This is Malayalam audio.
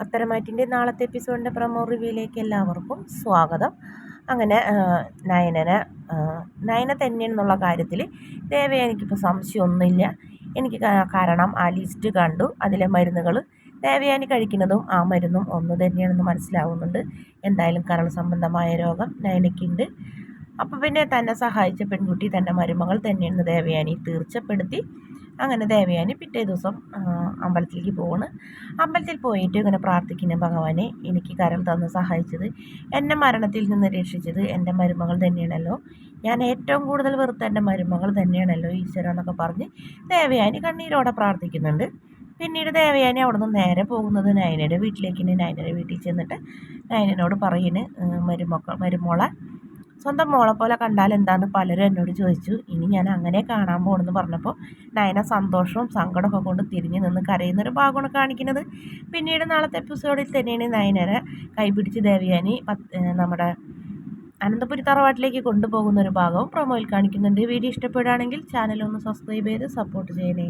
പത്തരമാറ്റിന്റെ നാളത്തെ എപ്പിസോഡിന്റെ പ്രമോ റിവ്യൂയിലേക്ക് എല്ലാവർക്കും സ്വാഗതം. അങ്ങനെ നയനനെ നയന തന്നെയെന്നുള്ള കാര്യത്തിൽ ദേവ എനിക്കിപ്പോൾ സംശയമൊന്നുമില്ല. എനിക്ക് കാരണം ആ ലിസ്റ്റ് കണ്ടു. അതിലെ മരുന്നുകൾ ദേവയാനി കഴിക്കുന്നതും ആ മരുന്നും ഒന്ന് തന്നെയാണെന്ന് മനസ്സിലാവുന്നുണ്ട്. എന്തായാലും കരൾ സംബന്ധമായ രോഗം നയനയ്ക്കുണ്ട്. അപ്പോൾ പിന്നെ തന്നെ സഹായിച്ച പെൺകുട്ടി തന്റെ മരുമകൾ തന്നെയെന്ന് ദേവയാനി തീർച്ചപ്പെടുത്തി. അങ്ങനെ ദേവയാനി പിറ്റേ ദിവസം അമ്പലത്തിലേക്ക് പോവാണ്. അമ്പലത്തിൽ പോയിട്ട് ഇങ്ങനെ പ്രാർത്ഥിക്കുന്ന ഭഗവാനെ എനിക്ക് കരം തന്ന് സഹായിച്ചത് എന്നെ മരണത്തിൽ നിന്ന് രക്ഷിച്ചത് എന്റെ മരുമകൾ തന്നെയാണല്ലോ. ഞാൻ ഏറ്റവും കൂടുതൽ വെറുത്ത എന്റെ മരുമകൾ തന്നെയാണല്ലോ ഈശ്വര എന്നൊക്കെ പറഞ്ഞ് ദേവയാനി കണ്ണീരോടെ പ്രാർത്ഥിക്കുന്നുണ്ട്. പിന്നീട് ദേവയാനി അവിടെ നിന്ന് നേരെ പോകുന്നത് നയനയുടെ വീട്ടിലേക്ക്. നയനയുടെ വീട്ടിൽ ചെന്നിട്ട് നയനോട് പറയുന്നത് മരുമക്ക മരുമോളെ സ്വന്തം മോളെ പോലെ കണ്ടാൽ എന്താന്ന് പലരും എന്നോട് ചോദിച്ചു. ഇനി ഞാൻ അങ്ങനെ കാണാൻ പോകണമെന്ന് പറഞ്ഞപ്പോൾ നയന സന്തോഷവും സങ്കടമൊക്കെ കൊണ്ട് തിരിഞ്ഞു നിന്ന് കരയുന്നൊരു ഭാഗമാണ് കാണിക്കുന്നത്. പിന്നീട് നാളത്തെ എപ്പിസോഡിൽ തന്നെയാണ് നയനരെ കൈപിടിച്ച് ദേവിയാനി നമ്മുടെ അനന്തപുരി തറവാട്ടിലേക്ക് കൊണ്ടുപോകുന്ന ഒരു ഭാഗവും പ്രൊമോയിൽ കാണിക്കുന്നുണ്ട്. വീഡിയോ ഇഷ്ടപ്പെടുകയാണെങ്കിൽ ചാനൽ ഒന്ന് സബ്സ്ക്രൈബ് ചെയ്ത് സപ്പോർട്ട് ചെയ്യണേ.